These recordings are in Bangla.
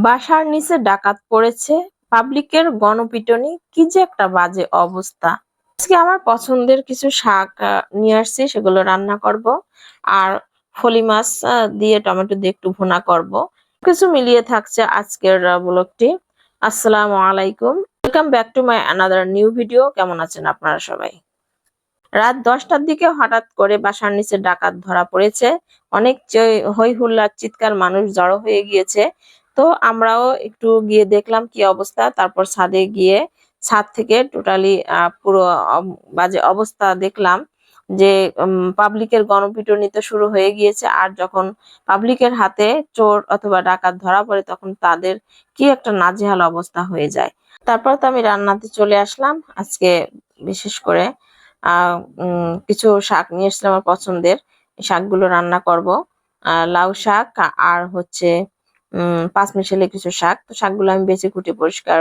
বাসার নিচে ডাকাত পড়েছে, পাবলিকের গণপিটুনি, কি যে একটা বাজে অবস্থা। আজকে আমার পছন্দের কিছু শাক নিয়ে আসছি, সেগুলো রান্না করব। আর ফলি মাছ দিয়ে টমেটো দিয়ে একটু ভুনা করব। কিছু মিলিয়ে থাকছে আজকের ব্লগটি। আসসালামু আলাইকুম। Welcome back to my another new video কেমন আছেন আপনারা সবাই? রাত দশটার দিকে হঠাৎ করে বাসার নিচে ডাকাত ধরা পড়েছে। অনেক হই হুল্লার, চিৎকার মানুষ জড়ো হয়ে গিয়েছে। তো আমরাও একটু গিয়ে দেখলাম কি অবস্থা। তারপর ছাদে গিয়ে ছাদ থেকে টোটালি পুরো বাজে অবস্থা দেখলাম যে পাবলিকের গণপিটুনি তো শুরু হয়ে গিয়েছে। আর যখন পাবলিকের হাতে চোর অথবা ডাকাত ধরা পড়ে, তখন তাদের কি একটা নাজেহাল অবস্থা হয়ে যায়। তারপর তো আমি রান্নাতে চলে আসলাম। আজকে বিশেষ করে কিছু শাক নিয়ে এসেছিলাম আমার পছন্দের। শাকগুলো রান্না করব। লাউ শাক, আর হচ্ছে উম পাঁচমিশালি কিছু শাক। তো শাকগুলো আমি বেছে কুটে পরিষ্কার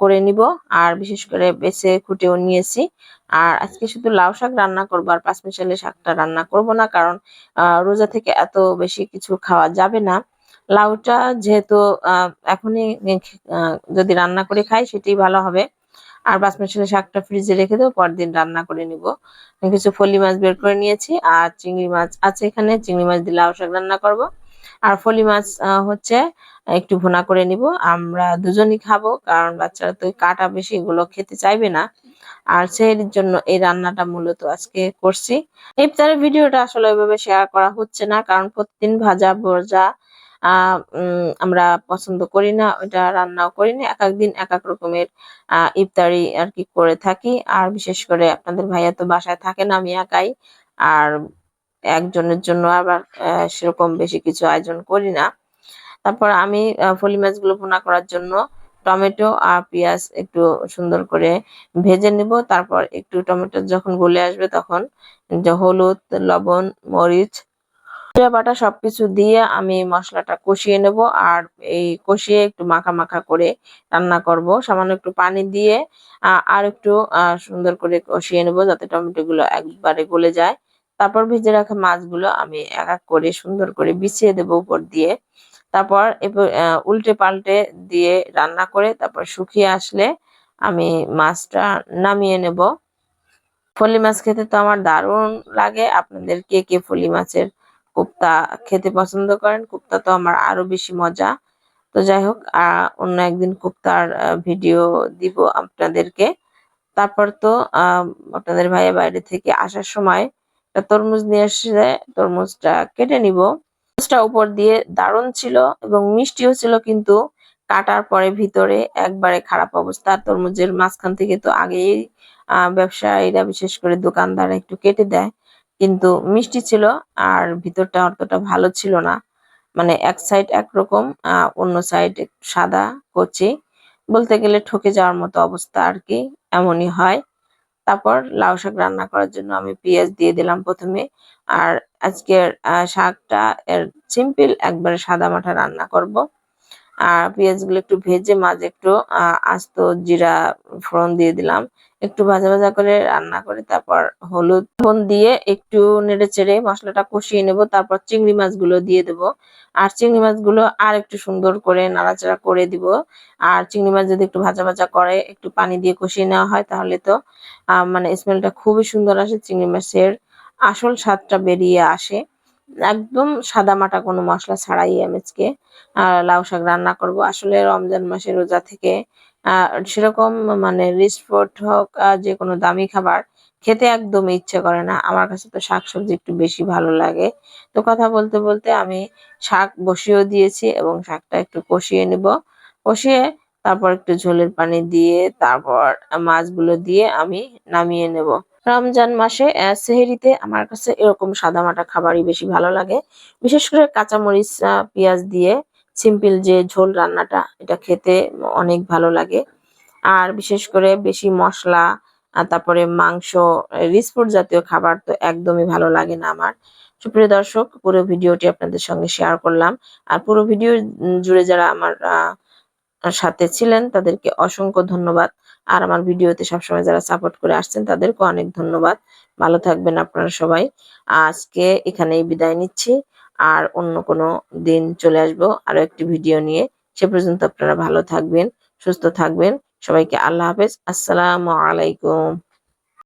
করে নিব। আর বিশেষ করে বেছে কুটেও নিয়েছি। আর আজকে শুধু লাউ শাক রান্না করব আর পাঁচমিশালি শাকটা রান্না করব না, কারণ রোজা থেকে এত বেশি কিছু খাওয়া যাবে না। লাউটা যেহেতু এখনই যদি রান্না করে খাই সেটাই ভালো হবে। আর পাঁচ বাসমতি শাকটা ফ্রিজে রেখে দেবো পরদিন রান্না করে নিব। কিছু ফলি মাছ বের করে নিয়েছি, আর চিংড়ি মাছ আছে এখানে। চিংড়ি মাছ দিয়ে লাউ শাক রান্না করব। আর ফলি মাছ হচ্ছে, একটু ভুনা করে নিব। আমরা দুজনই খাব, কারণ বাচ্চারা তো কাটা বেশি, এগুলো খেতে চাইবে না। আর সেহেরির জন্য এই রান্নাটা মূলত আজকে করছি। ইফতারের ভিডিওটা আসলে ওইভাবে শেয়ার করা হচ্ছে না, কারণ প্রতিদিন ভাজা ভজা আমরা পছন্দ করি না, ওইটা রান্নাও করি না। এক একদিন এক এক রকমের ইফতারি আর কি করে থাকি। আর বিশেষ করে আপনাদের ভাইয়া তো বাসায় থাকে না, আমি একাই। আর একজনের জন্য আবার সেরকম বেশি কিছু আয়োজন করি না। তারপর আমি ফলি মাছগুলো পোনা করার জন্য টমেটো আর পেঁয়াজ একটু সুন্দর করে ভেজে নিব। তারপর একটু টমেটো যখন গলে আসবে তখন হলুদ, লবণ, মরিচ, জিরা বাটা সবকিছু দিয়ে আমি মশলাটা কষিয়ে নেব। আর এই কষিয়ে একটু মাখা মাখা করে রান্না করব। সামান্য একটু পানি দিয়ে আর একটু সুন্দর করে কষিয়ে নেব যাতে টমেটো গুলো একবারে গলে যায়। তারপর ভেজে রাখা মাছগুলো আমি এক এক করে সুন্দর করে বিছিয়ে দেবো উপর দিয়ে। তারপর উল্টে পাল্টে দিয়ে রান্না করে তারপর শুকিয়ে আসলে আমি মাছটা নামিয়ে নেব। ফলি মাছ খেতে তো আমার দারুণ লাগে। আপনাদের কে কে ফলি মাছের কোপ্তা খেতে পছন্দ করেন? কোপ্তা তো আমার আরও বেশি মজা। তো যাই হোক অন্য একদিন কোপ্তার ভিডিও দিব আপনাদেরকে। তারপর তো আপনাদের ভাইয়া বাইরে থেকে আসার সময় তরমুজ নিয়ে এসে তরমুজটা কেটে নিব। তরমুজটা উপর দিয়ে দারুণ ছিল এবং মিষ্টিও ছিল, কিন্তু কাটার পরে ভিতরে একবারে খারাপ অবস্থা। তরমুজের মাঝখান থেকে তো আগেই ব্যবসায়ীরা বিশেষ করে দোকানদাররা একটু কেটে দেয়, কিন্তু মিষ্টি ছিল আর ভিতরটা অতটা ভালো ছিল না। মানে এক সাইড একরকম অন্য সাইড সাদা কচি। বলতে গেলে ঠকে যাওয়ার মতো অবস্থা আর কি, এমনই হয়। তারপর লাউ শাক রান্না করার জন্য আমি পেঁয়াজ দিয়ে দিলাম প্রথমে। আর আজকের শাকটা এর সিম্পল একবারে সাদা মাঠা রান্না করব। আর পেঁয়াজগুলো একটু ভেজে মাঝে একটু আস্ত জিরা ফোড়ন দিয়ে দিলাম। একটু ভাজা ভাজা করে রান্না করে তারপর হলুদ ফোন দিয়ে একটু নেড়ে চেড়ে মশলাটা কষিয়ে নেব, তারপর চিংড়ি মাছগুলো দিয়ে দেব। আর চিংড়ি মাছগুলো আর একটু সুন্দর করে নাড়াচাড়া করে দিব। আর চিংড়ি মাছ যদি একটু ভাজা ভাজা করে, একটু পানি দিয়ে কষিয়ে নেওয়া হয় তাহলে তো মানে স্মেলটা খুবই সুন্দর আসে, চিংড়ি মাছের আসল স্বাদটা বেরিয়ে আসে। একদম সাদামাটা কোনো মশলা ছাড়াই আমি আজকে লাউ শাক রান্না করব। আসলে রমজান মাসে রোজা থেকে সেরকম মানে রিচ হোক যে কোনো দামি খাবার খেতে একদমই ইচ্ছে করে না। আমার কাছে তো শাকসবজি একটু বেশি ভালো লাগে। তো কথা বলতে বলতে আমি শাক বসিয়েও দিয়েছি এবং শাকটা একটু কষিয়ে নেব। কষিয়ে তারপর একটু ঝোলের পানি দিয়ে তারপর মাছগুলো দিয়ে আমি নামিয়ে নেব। রমজান মাসে সেহরিতে আমার কাছে এরকম সাদামাটা খাবারই বেশি ভালো লাগে। বিশেষ করে কাঁচামরিচ পেঁয়াজ দিয়ে সিম্পল যে ঝোল রান্নাটা, এটা খেতে অনেক ভালো লাগে। আর বিশেষ করে বেশি মশলা তারপরে মাংস ফুড জাতীয় খাবার তো একদমই ভালো লাগে না আমার। সুপ্রিয় দর্শক, পুরো ভিডিওটি আপনাদের সঙ্গে শেয়ার করলাম। আর পুরো ভিডিও জুড়ে যারা আমার সাথে ছিলেন। তাদেরকে অসংখ্য ধন্যবাদ। আর আমার ভিডিওতে সবসময় যারা সাপোর্ট করে আসছেন, তাদেরকে অনেক ধন্যবাদ। ভালো থাকবেন আপনারা সবাই। আজকে এখানেই বিদায় নিচ্ছি। আর অন্য কোনো দিন চলে আসব আরও একটি ভিডিও নিয়ে। সে পর্যন্ত আপনারা ভালো থাকবেন, সুস্থ থাকবেন। সবাইকে আল্লাহ হাফেজ। আসসালামু আলাইকুম।